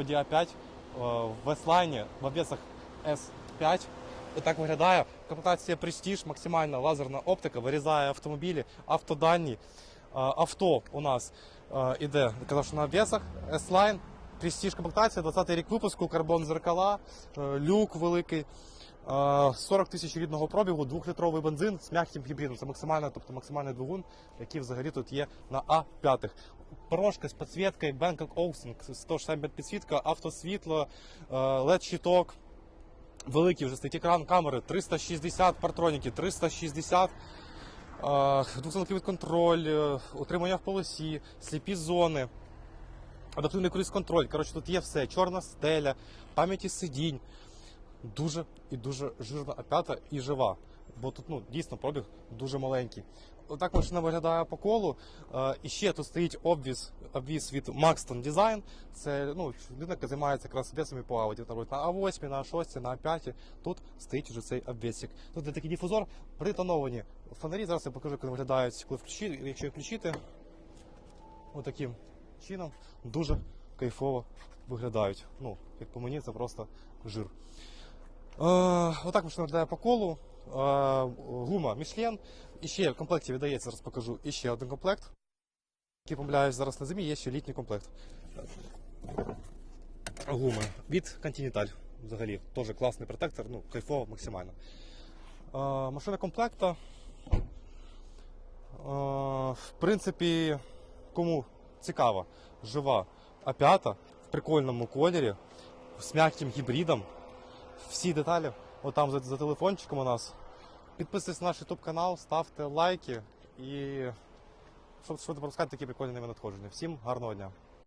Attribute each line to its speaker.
Speaker 1: Audi A5 е, в S-Line в обвесах S5. Отак виглядає. Комплектація Prestige, максимальна лазерна оптика, вирізає автомобілі, автоданні. Е, Авто у нас е, іде, казав, що на обвесах S-Line. Prestige комплектація, 20 й рік випуску, карбон зеркала, люк великий. Е, 40 тисяч рідного пробігу, двохлітровий бензин з м'яким гібридом. Це максимальна, тобто максимальний двигун, який взагалі тут є на А5. Порошка з підсвіткою, Bangkok Olufsen, 165 підсвітка, автосвітло, е, LED-щиток, великий вже стоїть екран камери, 360 партроніки, 360 двохзонковий контроль, утримання в полосі, сліпі зони. Адаптивний круїз контроль. Коротше, тут є все. Чорна стеля, пам'яті сидінь. Дуже і дуже жирна А5 і жива. Бо тут ну, дійсно пробіг дуже маленький. Отак машина виглядає по колу. Е, і ще тут стоїть обвіз, обвіз від Maxton Design. Це ну, людина, яка займається якраз обвісами по Audi. Там робить на А8, на А6, на А5. Тут стоїть вже цей обвісик. Тут є такий дифузор, притоновані фонарі. Зараз я покажу, як вони виглядають, коли включити. Якщо включити, отаким чином дуже кайфово виглядають. Ну, як по мені, це просто жир. Е, отак машина виглядає по колу. Е, гума Michelin. І ще в комплекті віддається, зараз покажу, і ще один комплект. Який помиляюсь зараз на зимі, є ще літній комплект. Гуми від Continental. Взагалі, теж класний протектор, ну, кайфово максимально. Е, машина комплекта. В принципі, кому цікаво, жива А5 в прикольному кольорі, з м'яким гібридом. Всі деталі отам за, за телефончиком у нас. Підписуйтесь на наш YouTube канал, ставте лайки і щоб, щоб пропускати такі прикольні нові надходження. Всім гарного дня!